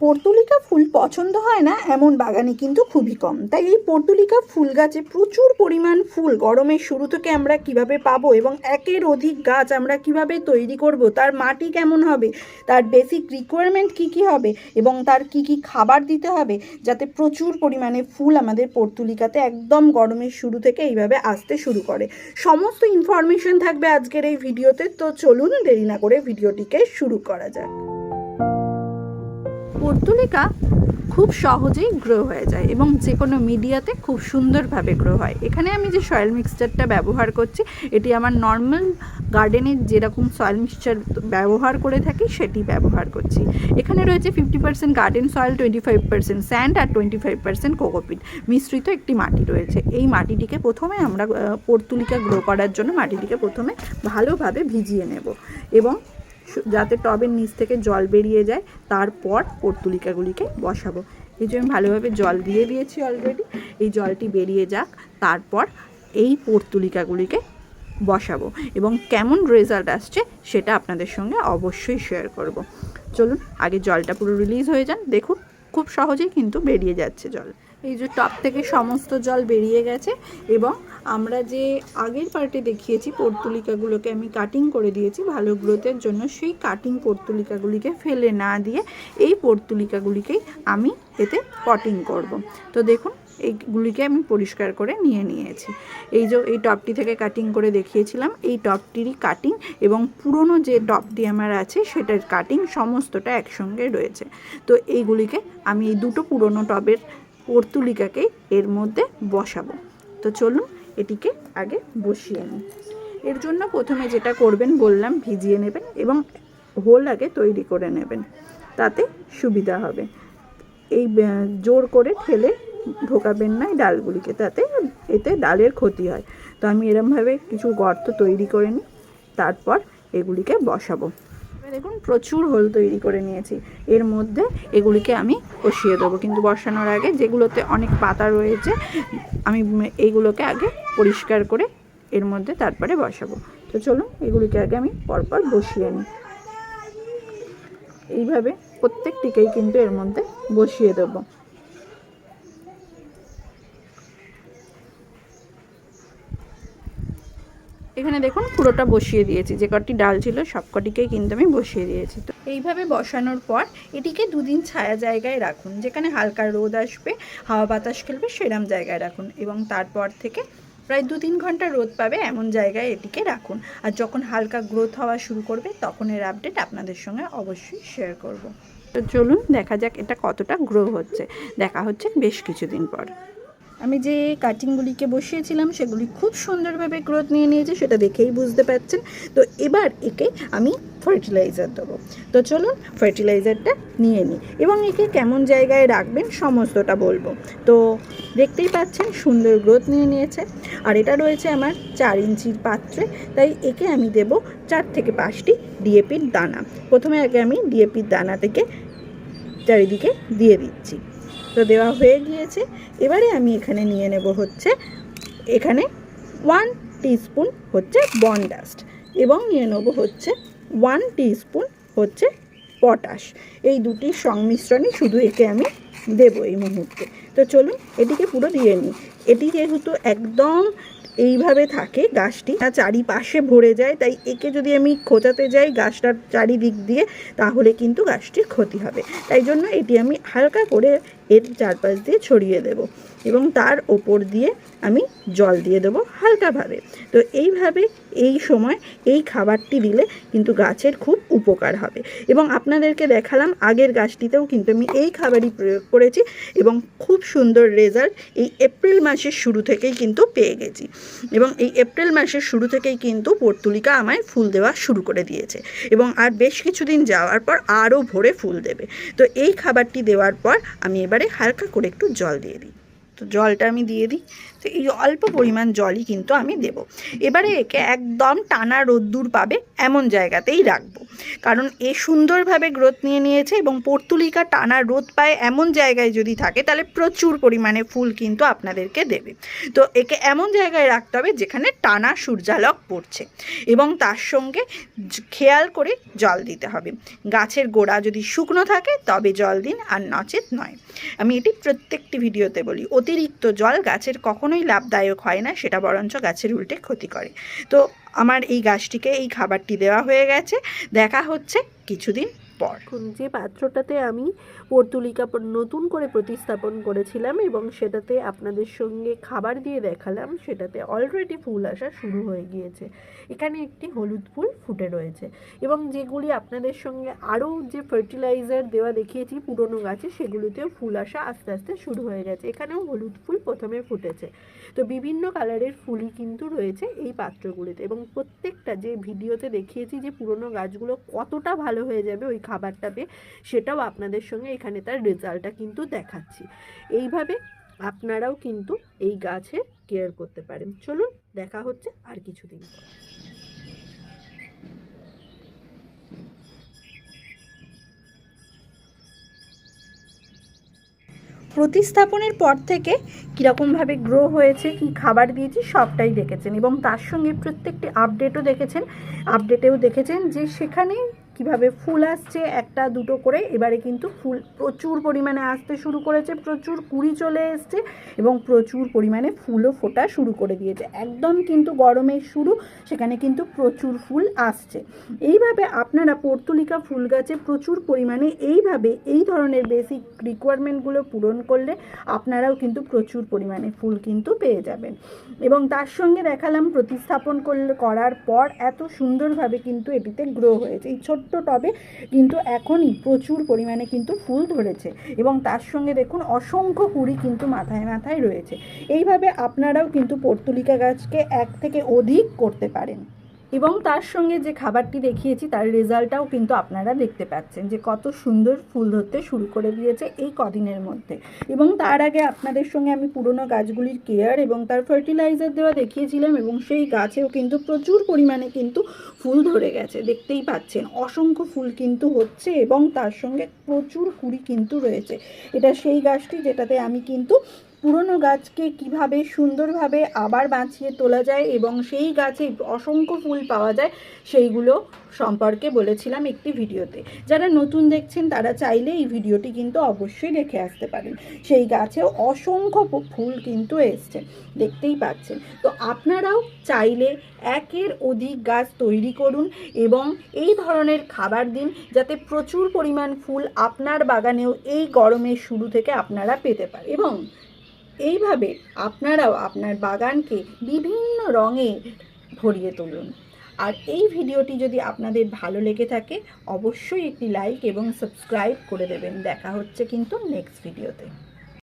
Portulaca ফুল পছন্দ হয় না, এমন বাগানে কিন্তু খুবই কম। তাই এই পর্তুলিকা ফুল গাছে প্রচুর পরিমাণ ফুল। গরমের শুরু থেকে আমরা কীভাবে পাবো এবং একের অধিক গাছ আমরা কীভাবে তৈরি করব, তার মাটি কেমন হবে, তার বেসিক রিকোয়ারমেন্ট কি কি হবে এবং তার কি কি খাবার দিতে হবে, যাতে প্রচুর পরিমাণে ফুল আমাদের পর্তুলিকাতে একদম গরমের শুরু থেকে এইভাবে আসতে শুরু করে। সমস্ত ইনফরমেশন থাকবে আজকের এই ভিডিওতে, তো চলুন দেরি না করে ভিডিওটিকে শুরু করা যাক। পর্তুলিকা খুব সহজেই গ্রো হয়ে যায় এবং যে কোনো মিডিয়াতে খুব সুন্দরভাবে গ্রো হয়। এখানে আমি যে সয়েল মিক্সচারটা ব্যবহার করছি, এটি আমার নর্মাল গার্ডেনের যেরকম সয়েল মিক্সচার ব্যবহার করে থাকি, সেটি ব্যবহার করছি। এখানে রয়েছে fifty percent garden soil twenty five percent sand আর টোয়েন্টি ফাইভ পার্সেন্ট কোকোপিট মিশ্রিত একটি মাটি রয়েছে। এই মাটিটিকে প্রথমে আমরা পর্তুলিকা গ্রো করার জন্য মাটিটিকে প্রথমে ভালোভাবে ভিজিয়ে নেব এবং যাতে টবের নিচ থেকে জল বেরিয়ে যায়, তারপর পর্তুলিকাগুলিকে বসাবো। এই জন্য ভালোভাবে জল দিয়ে দিয়েছি অলরেডি এই জলটি বেরিয়ে যাক, তারপর এই পর্তুলিকাগুলিকে বসাবো এবং কেমন রেজাল্ট আসছে সেটা আপনাদের সঙ্গে অবশ্যই শেয়ার করব। চলুন, আগে জলটা পুরো রিলিজ হয়ে যান। দেখুন, খুব সহজেই কিন্তু বেরিয়ে যাচ্ছে জল। এই যে টপ থেকে সমস্ত জল বেরিয়ে গেছে এবং আমরা যে আগের পার্টে দেখিয়েছি পর্তুলিকাগুলোকে আমি কাটিং করে দিয়েছি ভালো গ্রোথের জন্য, সেই কাটিং পর্তুলিকাগুলিকে ফেলে না দিয়ে এই পর্তুলিকাগুলিকেই আমি এতে পটিং করব। তো দেখুন, এইগুলিকে আমি পরিষ্কার করে নিয়ে নিয়েছি। এই যে এই টপটি থেকে কাটিং করে দেখিয়েছিলাম, এই টপটিরই কাটিং এবং পুরনো যে টপটি আমার আছে, সেটার কাটিং সমস্তটা একসঙ্গে রয়েছে। তো এইগুলিকে আমি এই দুটো পুরনো টবের পর্তুলিকাকে এর মধ্যে বসাবো। তো চলুন এটিকে আগে বসিয়ে নিই। এর জন্য প্রথমে যেটা করবেন, বললাম ভিজিয়ে নেবেন এবং হোল আগে তৈরি করে নেবেন। তাতে সুবিধা হবে। এই জোর করে ঠেলে ঢোকাবেন না ডালগুলিকে, তাতে এতে ডালের ক্ষতি হয়। তো আমি এরমভাবে কিছু গর্ত তৈরি করে নিই। তারপর এগুলিকে বসাবো। দেখুন, প্রচুর হোল তৈরি করে নিয়েছি। এর মধ্যে এগুলিকে আমি কষিয়ে দেবো। কিন্তু বসানোর আগে যেগুলোতে অনেক পাতা রয়েছে, আমি এইগুলোকে আগে পরিষ্কার করে এর মধ্যে তারপরে বসাবো। তো চলুন, এগুলিকে আগে আমি পরপর বসিয়ে নিই। এইভাবে প্রত্যেকটিকেই কিন্তু এর মধ্যে বসিয়ে দেবো। এখানে দেখুন পুরোটা বসিয়ে দিয়েছি। যে কটি ডাল ছিল সব কটিকেই কিন্তু আমি বসিয়ে দিয়েছি। তো এইভাবে বসানোর পর এটিকে দুদিন ছায়া জায়গায় রাখুন। যেখানে হালকা রোদ আসবে, হাওয়া বাতাস খেলবে, সেরম জায়গায় রাখুন এবং তারপর থেকে প্রায় দু তিন ঘণ্টা রোদ পাবে এমন জায়গায় এটিকে রাখুন। আর যখন হালকা গ্রোথ হওয়া শুরু করবে, তখন এর আপডেট আপনাদের সঙ্গে অবশ্যই শেয়ার করব। তো চলুন দেখা যাক এটা কতটা গ্রো হচ্ছে। দেখা হচ্ছে বেশ কিছুদিন পর। আমি যে কাটিংগুলিকে বসিয়েছিলাম, সেগুলি খুব সুন্দরভাবে গ্রোথ নিয়ে নিয়েছে, সেটা দেখেই বুঝতে পারছেন। তো এবার একে আমি ফার্টিলাইজার দেবো। তো চলুন ফার্টিলাইজারটা নিয়ে নিই এবং একে কেমন জায়গায় রাখবেন সমস্তটা বলব। তো দেখতেই পাচ্ছেন সুন্দর গ্রোথ নিয়ে নিয়েছে। আর এটা রয়েছে আমার চার ইঞ্চির পাত্রে, তাই একে আমি দেব চার থেকে পাঁচটি ডিএপির দানা। প্রথমে আগে আমি ডিএপির দানা থেকে চারিদিকে দিয়ে দিচ্ছি। তো দেওয়া হয়ে গিয়েছে। এবারে আমি এখানে নিয়ে নেব হচ্ছে, এখানে ওয়ান টিস্পুন হচ্ছে বন ডাস্ট এবং নিয়ে নেব হচ্ছে ওয়ান টিস্পুন হচ্ছে পটাশ এই দুটি সংমিশ্রণে শুধু একে আমি দেবো এই মুহূর্তে। তো চলুন এটিকে পুরো দিয়ে নিই। এটি যেহেতু একদম এইভাবে থাকে গাছটি। চারিপাশে ভরে যায়, তাই একে যদি আমি খোঁচাতে যাই গাছটার চারিদিক দিয়ে, তাহলে কিন্তু গাছটির ক্ষতি হবে। তাই জন্য এটি আমি হালকা করে এর চারপাশ দিয়ে ছড়িয়ে দেব। এবং তার ওপর দিয়ে আমি জল দিয়ে দেবো হালকাভাবে। তো এইভাবে এই সময় এই খাবারটি দিলে কিন্তু গাছের খুব উপকার হবে। এবং আপনাদেরকে দেখালাম, আগের গাছটিতেও কিন্তু আমি এই খাবারই প্রয়োগ করেছি এবং খুব সুন্দর রেজাল্ট এই এপ্রিল মাসের শুরু থেকেই কিন্তু পেয়ে গেছি। এবং এই এপ্রিল মাসের শুরু থেকেই কিন্তু পর্তুলিকা আমায় ফুল দেওয়া শুরু করে দিয়েছে। এবং আর বেশ কিছুদিন যাওয়ার পর আরও ভরে ফুল দেবে। তো এই খাবারটি দেওয়ার পর আমি এবারে হালকা করে একটু জল দিয়ে দিই। তো জলটা আমি দিয়ে দিই। তো এই অল্প পরিমাণ জলই কিন্তু আমি দেব। এবারে একে একদম টানা রোদ্দুর পাবে এমন জায়গাতেই রাখব। কারণ এ সুন্দরভাবে গ্রোথ নিয়ে নিয়েছে এবং পর্তুলিকা টানা রোদ পায় এমন জায়গায় যদি থাকে, তাহলে প্রচুর পরিমাণে ফুল কিন্তু আপনাদেরকে দেবে। তো একে এমন জায়গায় রাখতে হবে যেখানে টানা সূর্যালোক পড়ছে এবং তার সঙ্গে খেয়াল করে জল দিতে হবে। গাছের গোড়া যদি শুকনো থাকে, তবে জল দিন আর নচেত নয়। আমি এটি প্রত্যেকটি ভিডিওতে বলি। অতিরিক্ত জল গাছের কখনোই লাভদায়ক হয় না, সেটা বরঞ্চ গাছের উল্টে ক্ষতি করে। তো আমার এই গাছটিকে এই খাবারটি দেওয়া হয়ে গেছে। দেখা হচ্ছে কিছুদিন পর। যে পাত্রটাতে আমি পর্তুলিকা নতুন করে প্রতিস্থাপন করেছিলাম এবং সেটাতে আপনাদের সঙ্গে খাবার দিয়ে দেখালাম, সেটাতে অলরেডি ফুল আসা শুরু হয়ে গিয়েছে। এখানে একটি হলুদ ফুল ফুটে রয়েছে এবং যেগুলি আপনাদের সঙ্গে আরও যে ফার্টিলাইজার দেওয়া দেখিয়েছি পুরনো গাছে, সেগুলিতেও ফুল আসা আস্তে আস্তে শুরু হয়ে গেছে। এখানেও হলুদ ফুল প্রথমে ফুটেছে। তো বিভিন্ন কালারের ফুলই কিন্তু রয়েছে এই পাত্রগুলিতে এবং প্রত্যেকটা যে ভিডিওতে দেখিয়েছি যে পুরনো গাছগুলো কতটা ভালো হয়ে যাবে, ওই খাবারটা পেয়ে সেটাও আপনাদের সঙ্গে এখানে তার রেজাল্টটা কিন্তু দেখাচ্ছি। এইভাবে আপনারাও কিন্তু এই গাছের কেয়ার করতে পারেন। চলুন, দেখা হচ্ছে আর কিছুদিন পর। প্রতিস্থাপনের পর থেকে কীরকমভাবে গ্রো হয়েছে, কি খাবার দিয়েছি, সবটাই দেখেছেন এবং তার সঙ্গে প্রত্যেকটি আপডেটও দেখেছেন। আপডেটেও দেখেছেন যে সেখানে কীভাবে ফুল আসছে, একটা, দুটো করে। এবারে কিন্তু ফুল প্রচুর পরিমাণে আসতে শুরু করেছে, প্রচুর কুড়ি চলে এসছে এবং প্রচুর পরিমাণে ফুলও ফোটা শুরু করে দিয়েছে। একদম কিন্তু গরমের শুরু, সেখানে কিন্তু প্রচুর ফুল আসছে। এইভাবে আপনারা পর্তুলিকা ফুল গাছে প্রচুর পরিমাণে এইভাবে এই ধরনের বেসিক রিকোয়ারমেন্টগুলো পূরণ করলে আপনারাও কিন্তু প্রচুর পরিমাণে ফুল কিন্তু পেয়ে যাবেন। এবং তার সঙ্গে দেখালাম, প্রতিস্থাপন করলে, করার পর এত সুন্দরভাবে কিন্তু এটিতে গ্রো হয়েছে। এই ছোট্ট টবে কিন্তু এখনই প্রচুর পরিমাণে কিন্তু ফুল ধরেছে এবং তার সঙ্গে দেখুন অসংখ্য কুড়ি কিন্তু মাথায় মাথায় রয়েছে। এইভাবে আপনারাও কিন্তু পর্তুলিকা গাছকে এক থেকে অধিক করতে পারেন। এবং তার সঙ্গে যে খাবারটি দেখিয়েছি, তার রেজাল্টটাও কিন্তু আপনারা দেখতে পাচ্ছেন যে কত সুন্দর ফুল ধরতে শুরু করে দিয়েছে এই কদিনের মধ্যে। এবং তার আগে আপনাদের সঙ্গে আমি পুরনো গাছগুলির কেয়ার এবং তার ফার্টিলাইজার দেওয়া দেখিয়েছিলাম এবং সেই গাছেও কিন্তু প্রচুর পরিমাণে কিন্তু ফুল ধরে গেছে। দেখতেই পাচ্ছেন, অসংখ্য ফুল কিন্তু হচ্ছে এবং তার সঙ্গে প্রচুর কুড়ি কিন্তু রয়েছে। এটা সেই গাছটি যেটাতে আমি কিন্তু পুরনো গাছকে কীভাবে সুন্দরভাবে আবার বাঁচিয়ে তোলা যায় এবং সেই গাছে অসংখ্য ফুল পাওয়া যায়, সেইগুলো সম্পর্কে বলেছিলাম একটি ভিডিওতে। যারা নতুন দেখছেন, তারা চাইলে এই ভিডিওটি কিন্তু অবশ্যই দেখে আসতে পারেন। সেই গাছেও অসংখ্য ফুল কিন্তু এসছে, দেখতেই পাচ্ছেন। তো আপনারাও চাইলে একের অধিক গাছ তৈরি করুন এবং এই ধরনের খাবার দিন যাতে প্রচুর পরিমাণ ফুল আপনার বাগানেও এই গরমের শুরু থেকে আপনারা পেতে পারেন। এবং এইভাবে আপনারাও আপনার বাগানকে বিভিন্ন রঙে ভরিয়ে তুলুন। আর এই ভিডিওটি যদি আপনাদের ভালো লেগে থাকে, অবশ্যই একটি লাইক এবং সাবস্ক্রাইব করে দেবেন। দেখা হচ্ছে কিন্তু নেক্সট ভিডিওতে।